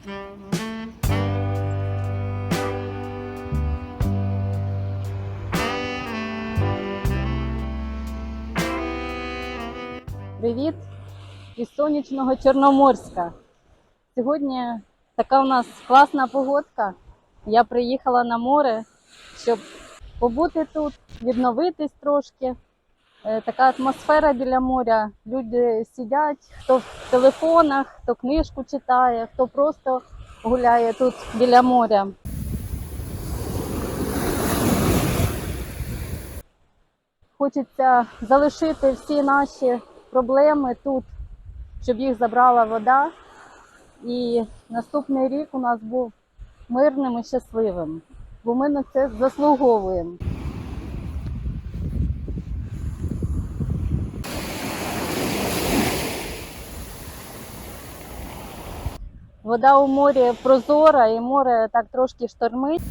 Привіт із сонячного Чорноморська. Сьогодні така у нас класна погодка. Я приїхала на море, щоб побути тут, відновитись трошки. Е, Така атмосфера біля моря. Люди сидять, хто в телефонах, хто книжку читає, хто просто гуляє тут біля моря. Хочеться залишити всі наші проблеми тут, щоб їх забрала вода. І наступний рік у нас був мирним і щасливим, бо ми на це заслуговуємо. Вода у морі прозора, і море так трошки штормить.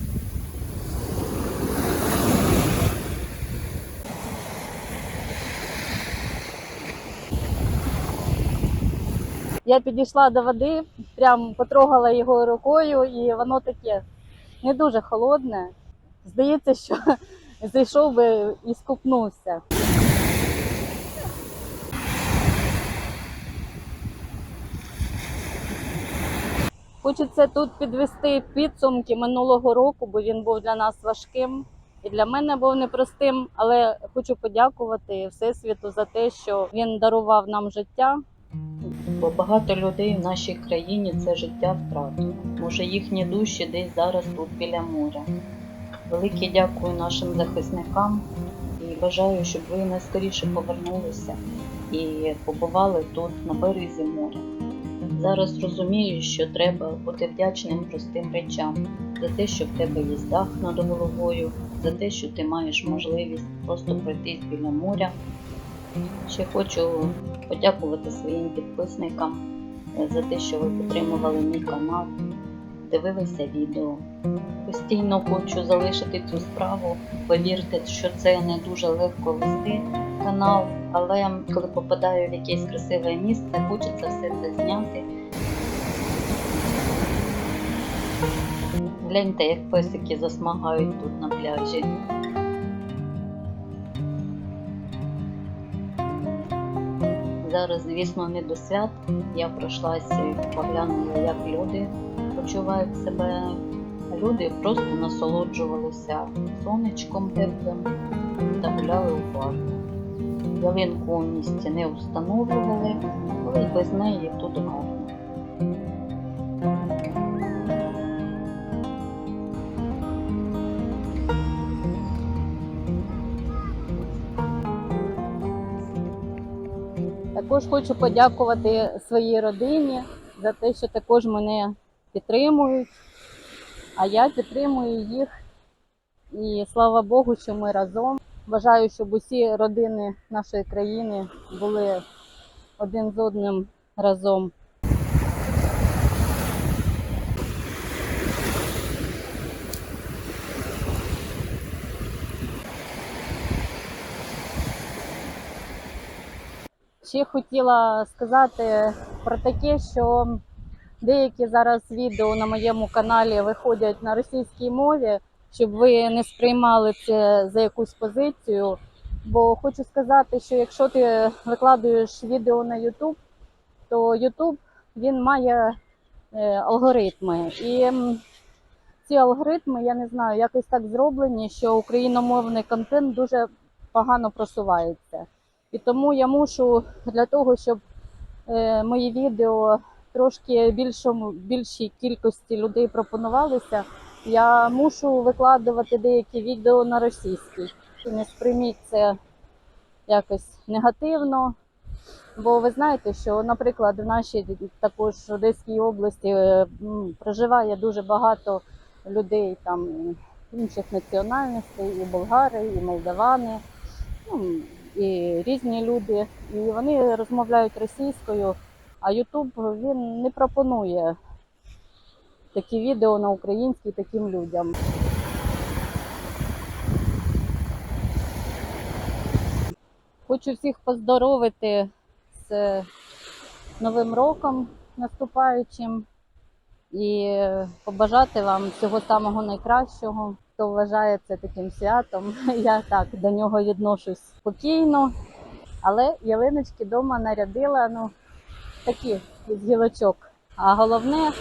Я підійшла до води, прям потрогала його рукою, і воно таке не дуже холодне. Здається, що зайшов би і скупнувся. Хочеться тут підвести підсумки минулого року, бо він був для нас важким і для мене був непростим. Але хочу подякувати Всесвіту за те, що він дарував нам життя, Бо багато людей в нашій країні це життя втратило. Може, їхні душі десь зараз тут біля моря. Велике дякую нашим захисникам і бажаю, щоб ви найскоріше повернулися і побували тут на березі моря. Зараз розумію, що треба бути вдячним простим речам за те, що в тебе є дах над головою, за те, що ти маєш можливість просто пройтись біля моря. Ще хочу подякувати своїм підписникам е, за те, що ви підтримували мій канал, дивилися відео. Постійно хочу залишити цю справу. Повірте, що це не дуже легко вести канал, але коли попадаю в якесь красиве місце, хочеться все це зняти. Гляньте, як песики засмагають тут на пляжі. Зараз, звісно, не до свят. Я пройшлася і поглянула, як люди почувають себе. Люди просто насолоджувалися сонечком теплим та гуляли у парку. Ялинку у місті не встановлювали, але й без неї тут гарно. Також хочу подякувати своїй родині за те, що також мене підтримують, а я підтримую їх. І слава Богу, що ми разом. Бажаю, щоб усі родини нашої країни були один з одним разом. Ще хотіла сказати про таке, що деякі зараз відео на моєму каналі виходять на російській мові, щоб ви не сприймали це за якусь позицію. Бо хочу сказати, що якщо ти викладуєш відео на YouTube, то YouTube він має е, алгоритми. І ці алгоритми, я не знаю, якось так зроблені, що україномовний контент дуже погано просувається. І тому я мушу для того, щоб е, мої відео трошки більшому, більшій кількості людей пропонувалися, я мушу викладувати деякі відео на російській. Не сприйміть це якось негативно. Бо ви знаєте, що, наприклад, в нашій також Одеській області е, проживає дуже багато людей там інших національностей, і болгари, і молдавани. Ну, і різні люди, і вони розмовляють російською, а Ютуб він не пропонує такі відео на українській таким людям. Хочу всіх поздоровити з Новим роком наступаючим. і побажати вам всього самого найкращого. Хто вважає це таким святом, я так до нього відношусь спокійно. Але ялиночки вдома нарядила ну, такі із гілочок. А головне,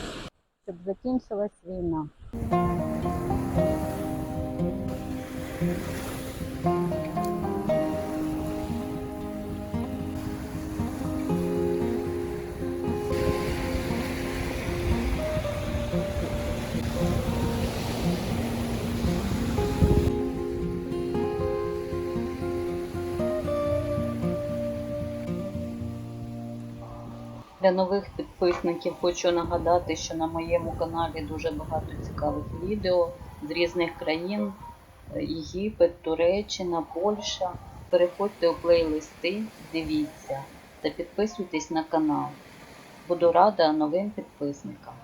щоб закінчилась війна. Для нових підписників хочу нагадати, що на моєму каналі дуже багато цікавих відео з різних країн: Єгипет, Туреччина, Польща. Переходьте у плейлисти, дивіться та підписуйтесь на канал. Буду рада новим підписникам.